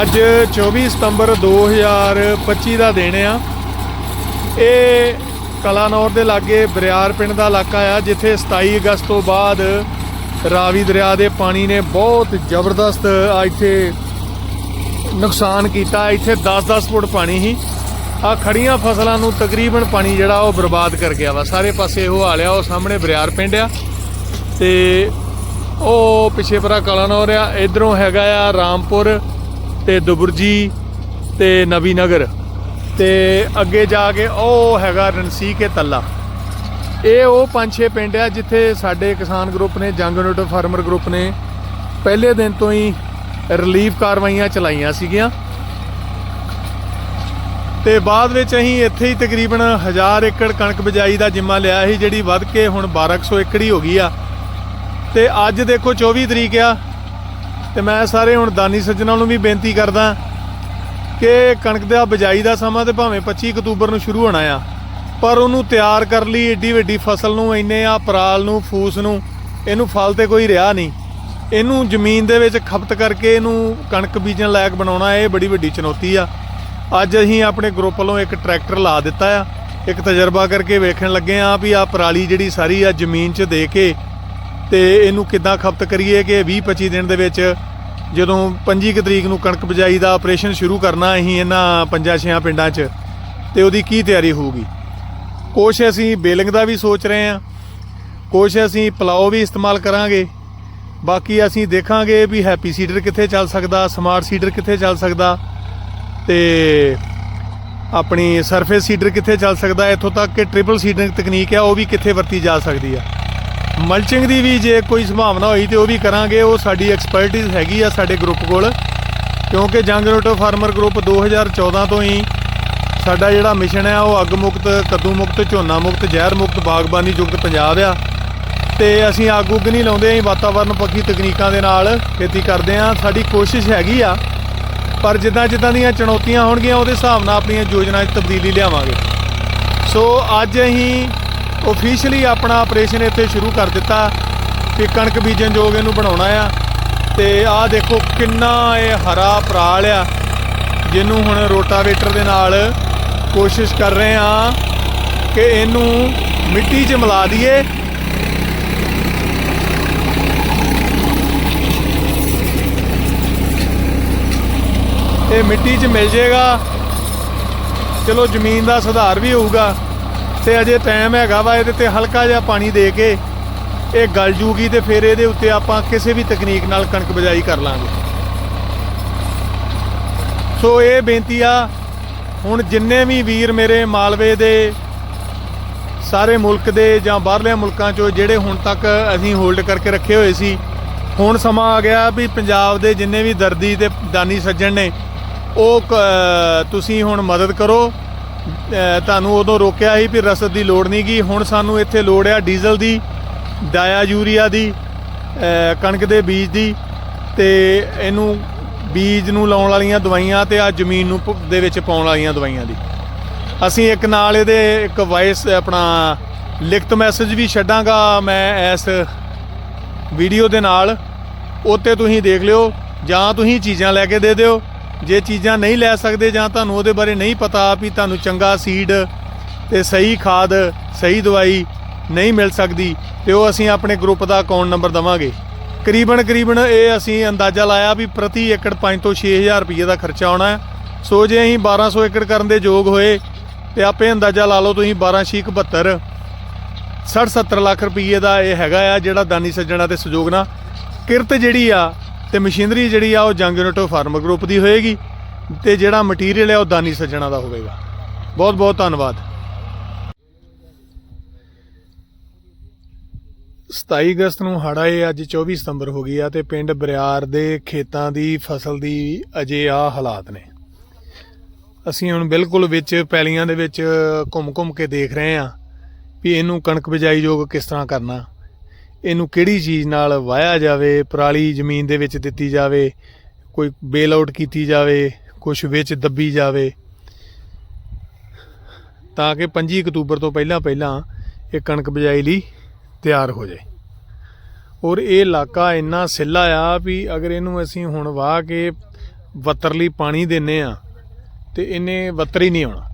ਅੱਜ 24 ਸਤੰਬਰ 2025 ਦਾ ਦਿਨ ਆ। ਇਹ ਕਲਾਨੌਰ ਦੇ ਲਾਗੇ ਬਰਿਆਰ ਪਿੰਡ ਦਾ ਇਲਾਕਾ ਆ, ਜਿੱਥੇ 27 ਅਗਸਤ ਤੋਂ ਬਾਅਦ ਰਾਵੀ ਦਰਿਆ ਦੇ ਪਾਣੀ ਨੇ ਬਹੁਤ ਜ਼ਬਰਦਸਤ ਇੱਥੇ ਨੁਕਸਾਨ ਕੀਤਾ। ਇੱਥੇ 10-10 ਫੁੱਟ ਪਾਣੀ ਸੀ। ਆ ਖੜੀਆਂ ਫਸਲਾਂ ਨੂੰ ਤਕਰੀਬਨ ਪਾਣੀ ਜਿਹੜਾ ਉਹ ਬਰਬਾਦ ਕਰ ਗਿਆ ਵਾ। ਸਾਰੇ ਪਾਸੇ ਉਹ ਹਾਲ ਆ, ਉਹ ਸਾਹਮਣੇ ਬਰਿਆਰ ਪਿੰਡ ਆ। ਤੇ ਉਹ ਪਿੱਛੇ ਪਰਾ ਕਲਾਨੌਰ ਆ, ਇਧਰੋਂ ਹੈਗਾ ਆ ਰਾਮਪੁਰ। ਤੇ ਦੁਬਰਜੀ ਤੇ ਨਵੀ ਨਗਰ ਤੇ ਅੱਗੇ ਜਾ ਕੇ ਉਹ ਹੈਗਾ ਰਣਸੀ ਕੇ ਤੱਲਾ। ਇਹ ਉਹ ਪੰਜ ਛੇ ਪਿੰਡ ਆ ਜਿੱਥੇ ਸਾਡੇ ਕਿਸਾਨ ਗਰੁੱਪ ਨੇ, ਜੰਗ ਯੂਨਿਟ ਫਾਰਮਰ ਗਰੁੱਪ ਨੇ ਪਹਿਲੇ ਦਿਨ ਤੋਂ ਹੀ ਰਿਲੀਫ ਕਾਰਵਾਈਆਂ ਚਲਾਈਆਂ ਸੀਗੀਆਂ। ਤੇ ਬਾਅਦ ਵਿੱਚ ਅਸੀਂ ਇੱਥੇ ਹੀ ਤਕਰੀਬਨ 1000 ਏਕੜ ਕਣਕ ਬਿਜਾਈ ਦਾ ਜਿੰਮਾ ਲਿਆ ਸੀ, ਜਿਹੜੀ ਵੱਧ ਕੇ ਹੁਣ 1200 ਏਕੜ ਹੀ ਹੋ ਗਈ ਆ। ਤੇ ਅੱਜ ਦੇਖੋ 24 ਤਰੀਕ ਆ ਤੇ ਮੈਂ ਸਾਰੇ ਹੁਣ ਦਾਨੀ ਸੱਜਣਾਂ ਨੂੰ ਵੀ ਬੇਨਤੀ ਕਰਦਾ ਕਿ ਕਣਕ ਦਾ ਬਿਜਾਈ ਦਾ ਸਮਾਂ ਤੇ ਭਾਵੇਂ 25 ਅਕਤੂਬਰ ਨੂੰ ਸ਼ੁਰੂ ਹੋਣਾ ਆ, ਪਰ ਉਹਨੂੰ ਤਿਆਰ ਕਰ ਲਈ ਏਡੀ ਵੱਡੀ ਫਸਲ ਨੂੰ, ਇੰਨੇ ਆ ਪਰਾਲ ਨੂੰ, ਫੂਸ ਨੂੰ, ਇਹਨੂੰ ਫਲ ਤੇ ਕੋਈ ਰਿਹਾ ਨਹੀਂ। ਇਹਨੂੰ ਜ਼ਮੀਨ ਦੇ ਵਿੱਚ ਖਪਤ ਕਰਕੇ ਇਹਨੂੰ ਕਣਕ ਬੀਜਣ ਲਾਇਕ ਬਣਾਉਣਾ, ਇਹ ਬੜੀ ਵੱਡੀ ਚੁਣੌਤੀ ਆ। ਅੱਜ ਅਸੀਂ ਆਪਣੇ ਗਰੁੱਪ ਵੱਲੋਂ ਇੱਕ ਟਰੈਕਟਰ ਲਾ ਦਿੱਤਾ ਆ, ਇੱਕ ਤਜਰਬਾ ਕਰਕੇ ਵੇਖਣ ਲੱਗੇ ਆ ਵੀ ਆ ਪਰਾਲੀ ਜਿਹੜੀ ਸਾਰੀ ਆ ਜ਼ਮੀਨ 'ਚ ਦੇ ਕੇ ਤੇ ਇਹਨੂੰ ਕਿੱਦਾਂ ਖਪਤ ਕਰੀਏ ਕਿ 20 25 ਦਿਨ ਦੇ ਵਿੱਚ ਜਦੋਂ 25 ਕੁ ਤਰੀਕ ਨੂੰ ਕਣਕ ਬਿਜਾਈ ਦਾ ਆਪਰੇਸ਼ਨ ਸ਼ੁਰੂ ਕਰਨਾ ਅਸੀਂ ਇਹਨਾਂ ਪੰਜਾਂ ਛਿਆਂ ਪਿੰਡਾਂ 'ਚ, ਤੇ ਉਹਦੀ ਕੀ ਤਿਆਰੀ ਹੋਊਗੀ? ਕੁਛ ਅਸੀਂ ਬੇਲਿੰਗ ਦਾ ਵੀ ਸੋਚ ਰਹੇ ਹਾਂ, ਕੁਛ ਅਸੀਂ ਪਲਾਓ ਵੀ ਇਸਤੇਮਾਲ ਕਰਾਂਗੇ, ਬਾਕੀ ਅਸੀਂ ਦੇਖਾਂਗੇ ਵੀ ਹੈਪੀ ਸੀਡਰ ਕਿੱਥੇ ਚੱਲ ਸਕਦਾ, ਸਮਾਰਟ ਸੀਡਰ ਕਿੱਥੇ ਚੱਲ ਸਕਦਾ, ਤੇ ਆਪਣੀ ਸਰਫੇਸ ਸੀਡਰ ਕਿੱਥੇ ਚੱਲ ਸਕਦਾ, ਇੱਥੋਂ ਤੱਕ ਕਿ ਟ੍ਰਿਪਲ ਸੀਡਰਿੰਗ ਤਕਨੀਕ ਹੈ ਉਹ ਵੀ ਕਿੱਥੇ ਵਰਤੀ ਜਾ ਸਕਦੀ ਆ। ਮਲਚਿੰਗ ਦੀ ਵੀ ਜੇ ਕੋਈ ਸੰਭਾਵਨਾ ਹੋਈ ਤੇ ਉਹ ਵੀ ਕਰਾਂਗੇ। ਉਹ ਸਾਡੀ ਐਕਸਪਰਟਿਜ਼ ਹੈਗੀ ਆ ਸਾਡੇ ਗਰੁੱਪ ਕੋਲ। ਕਿਉਂਕਿ ਜੰਗ ਰੋਟੋ ਫਾਰਮਰ ਗਰੁੱਪ 2014 ਤੋਂ ਹੀ ਸਾਡਾ ਜਿਹੜਾ ਮਿਸ਼ਨ ਹੈ, ਉਹ ਅੱਗ ਮੁਕਤ, ਕੱਦੂ ਮੁਕਤ, ਝੋਨਾ ਮੁਕਤ, ਜ਼ਹਿਰ ਮੁਕਤ, ਬਾਗਬਾਨੀ ਯੁਕਤ ਪੰਜਾਬ ਆ। ਤੇ ਅਸੀਂ ਅੱਗ ਉੱਗ ਨਹੀਂ ਲਾਉਂਦੇ, ਅਸੀਂ ਵਾਤਾਵਰਨ ਪੱਖੀ ਤਕਨੀਕਾਂ ਦੇ ਨਾਲ ਖੇਤੀ ਕਰਦੇ ਆ ਸਾਡੀ ਕੋਸ਼ਿਸ਼ ਹੈਗੀ ਆ, ਪਰ ਜਿੱਦਾਂ ਜਿੱਦਾਂ ਦੀਆਂ ਚੁਣੌਤੀਆਂ ਹੋਣਗੀਆਂ, ਉਹਦੇ ਹਿਸਾਬ ਨਾਲ ਆਪਣੀਆਂ ਯੋਜਨਾਵਾਂ 'ਚ ਤਬਦੀਲੀ ਲਿਆਵਾਂਗੇ। ਸੋ ਅੱਜ ਅਸੀਂ ਆਫੀਸ਼ੀਅਲੀ ਆਪਣਾ ਆਪਰੇਸ਼ਨ ਇੱਥੇ ਸ਼ੁਰੂ ਕਰ ਦਿੱਤਾ ਕਿ ਕਣਕ ਬੀਜਣ ਯੋਗ ਇਹਨੂੰ ਬਣਾਉਣਾ ਆ। ਤੇ ਆਹ ਦੇਖੋ ਕਿੰਨਾ ਇਹ ਹਰਾ ਪਰਾਲ ਆ, ਜਿਹਨੂੰ ਹੁਣ ਰੋਟਾਵੇਟਰ ਦੇ ਨਾਲ ਕੋਸ਼ਿਸ਼ ਕਰ ਰਹੇ ਆ ਕਿ ਇਹਨੂੰ ਮਿੱਟੀ 'ਚ ਮਿਲਾ ਦਈਏ। ਇਹ ਮਿੱਟੀ 'ਚ ਮਿਲ ਜਾਏਗਾ। ਚਲੋ ਜ਼ਮੀਨ ਦਾ ਸੁਧਾਰ ਵੀ ਹੋਊਗਾ। ਤੇ ਅਜੇ ਟਾਈਮ ਹੈਗਾ ਵਾ, ਇਹਦੇ ਤੇ ਹਲਕਾ ਜਿਹਾ ਪਾਣੀ ਦੇ ਕੇ ਇਹ ਗਲ ਜੂਗੀ ਤੇ ਫਿਰ ਇਹਦੇ ਉੱਤੇ ਆਪਾਂ ਕਿਸੇ ਵੀ ਤਕਨੀਕ ਨਾਲ ਕਣਕ ਬਿਜਾਈ ਕਰ ਲਾਂਗੇ। ਸੋ ਇਹ ਬੇਨਤੀ ਆ, ਹੁਣ ਜਿੰਨੇ ਵੀ ਵੀਰ ਮੇਰੇ ਮਾਲਵੇ ਦੇ, ਸਾਰੇ ਮੁਲਕ ਦੇ ਜਾਂ ਬਾਹਰਲੇ ਮੁਲਕਾਂ ਚੋਂ ਜਿਹੜੇ ਹੁਣ ਤੱਕ ਅਸੀਂ ਹੋਲਡ ਕਰਕੇ ਰੱਖੇ ਹੋਏ ਸੀ, ਹੁਣ ਸਮਾਂ ਆ ਗਿਆ ਵੀ ਪੰਜਾਬ ਦੇ ਜਿੰਨੇ ਵੀ ਦਰਦੀ ਤੇ ਦਾਨੀ ਸੱਜਣ ਨੇ, ਉਹ ਕ- ਤੁਸੀਂ ਹੁਣ ਮਦਦ ਕਰੋ। ਤੁਹਾਨੂੰ ਉਦੋਂ ਰੋਕਿਆ ਸੀ ਵੀ ਰਸਦ ਦੀ ਲੋੜ ਨਹੀਂ ਗਈ। ਹੁਣ ਸਾਨੂੰ ਇੱਥੇ ਲੋੜ ਆ ਡੀਜ਼ਲ ਦੀ ਡਾਇਆ ਯੂਰੀਆ ਦੀ ਕਣਕ ਦੇ ਬੀਜ ਦੀ ਤੇ ਇਹਨੂੰ ਬੀਜ ਨੂੰ ਲਾਉਣ ਵਾਲੀਆਂ ਦਵਾਈਆਂ ਤੇ ਆ ਜ਼ਮੀਨ ਨੂੰ ਦੇ ਵਿੱਚ ਪਾਉਣ ਵਾਲੀਆਂ ਦਵਾਈਆਂ ਦੀ। ਅਸੀਂ ਇੱਕ ਨਾਲ ਇਹਦੇ ਇੱਕ ਵਾਇਸ ਆਪਣਾ ਲਿਖਤ ਮੈਸੇਜ ਵੀ ਛੱਡਾਂਗਾ ਮੈਂ ਇਸ ਵੀਡੀਓ ਦੇ ਨਾਲ। ਉੱਤੇ ਤੁਸੀਂ ਦੇਖ ਲਿਓ ਜਾਂ ਤੁਸੀਂ ਚੀਜ਼ਾਂ ਲੈ ਕੇ ਦੇ ਦਿਓ। ਜੇ ਚੀਜ਼ਾਂ ਨਹੀਂ ਲੈ ਸਕਦੇ ਜਾਂ ਤੁਹਾਨੂੰ ਉਹਦੇ ਬਾਰੇ ਨਹੀਂ ਪਤਾ ਵੀ ਤੁਹਾਨੂੰ ਚੰਗਾ ਸੀਡ ਤੇ ਸਹੀ ਖਾਦ, ਸਹੀ ਦਵਾਈ ਨਹੀਂ ਮਿਲ ਸਕਦੀ, ਤੇ ਉਹ ਅਸੀਂ ਆਪਣੇ ਗਰੁੱਪ ਦਾ ਅਕਾਊਂਟ ਨੰਬਰ ਦਵਾਂਗੇ। ਕਰੀਬਨ ਕਰੀਬਨ ਇਹ ਅਸੀਂ ਅੰਦਾਜ਼ਾ ਲਾਇਆ ਵੀ ਪ੍ਰਤੀ ਏਕੜ 5 ਤੋਂ 6000 ਰੁਪਏ ਦਾ ਖਰਚਾ ਆਉਣਾ ਹੈ। ਸੋ ਜੇ ਅਸੀਂ 1200 ਏਕੜ ਕਰਨ ਦੇ ਯੋਗ ਹੋਏ, ਤੇ ਆਪੇ ਅੰਦਾਜ਼ਾ ਲਾ ਲਓ ਤੁਸੀਂ 12 6 72 60 70 ਲੱਖ ਰੁਪਏ ਦਾ ਇਹ ਹੈਗਾ ਆ ਜਿਹੜਾ ਦਾਨੀ ਸੱਜਣਾ ਤੇ ਸਹਿਯੋਗ ਨਾਲ ਕਿਰਤ ਜਿਹੜੀ ਆ ਤੇ ਮਸ਼ੀਨਰੀ ਜਿਹੜੀ ਆ, ਉਹ ਜੰਗ ਯੂਨਿਟੋ ਫਾਰਮਰ ਗਰੁੱਪ ਦੀ ਹੋਏਗੀ ਤੇ ਜਿਹੜਾ ਮਟੀਰੀਅਲ ਹੈ ਉਹ ਦਾਨੀ ਸੱਜਣਾ ਦਾ ਹੋਵੇਗਾ। ਬਹੁਤ ਬਹੁਤ ਧੰਨਵਾਦ। 27 ਅਗਸਤ ਨੂੰ ਹੜ੍ਹ ਆਏ, ਅੱਜ 24 ਸਤੰਬਰ ਹੋ ਗਈ ਆ ਤੇ ਪਿੰਡ ਬਰਿਆਰ ਦੇ ਖੇਤਾਂ ਦੀ ਫਸਲ ਦੀ ਅਜੇ ਆ ਹਾਲਾਤ ਨੇ। ਅਸੀਂ ਹੁਣ ਬਿਲਕੁਲ ਵਿੱਚ ਪੈਲੀਆਂ ਦੇ ਵਿੱਚ ਘੁੰਮ-ਘੁੰਮ ਕੇ ਦੇਖ ਰਹੇ ਆ ਵੀ ਇਹਨੂੰ ਕਣਕ ਬਿਜਾਈ ਯੋਗ ਕਿਸ ਤਰ੍ਹਾਂ ਕਰਨਾ। ਇਹਨੂੰ ਕਿਹੜੀ ਚੀਜ਼ ਨਾਲ ਵਾਇਆ ਜਾਵੇ, ਪਰਾਲੀ ਜ਼ਮੀਨ ਦੇ ਵਿੱਚ ਦਿੱਤੀ ਜਾਵੇ, ਕੋਈ ਬੇਲ ਆਊਟ ਕੀਤੀ ਜਾਵੇ ਕੁਝ ਵਿੱਚ ਦੱਬੀ ਜਾਵੇ। ਤਾਂ ਕਿ 25 ਅਕਤੂਬਰ ਤੋਂ ਪਹਿਲਾਂ ਪਹਿਲਾਂ ਇਹ ਕਣਕ ਬਿਜਾਈ ਲਈ ਤਿਆਰ ਹੋ ਜਾਏ। ਔਰ ਇਹ ਇਲਾਕਾ ਇੰਨਾ ਸਿੱਲਾ ਆ ਵੀ ਅਗਰ ਇਹਨੂੰ ਅਸੀਂ ਹੁਣ ਵਾਹ ਕੇ ਵੱਤਰ ਲਈ ਪਾਣੀ ਦਿੰਨੇ ਆ, ਤੇ ਇਹਨੇ ਵੱਤਰ ਹੀ ਨਹੀਂ ਆਉਣਾ।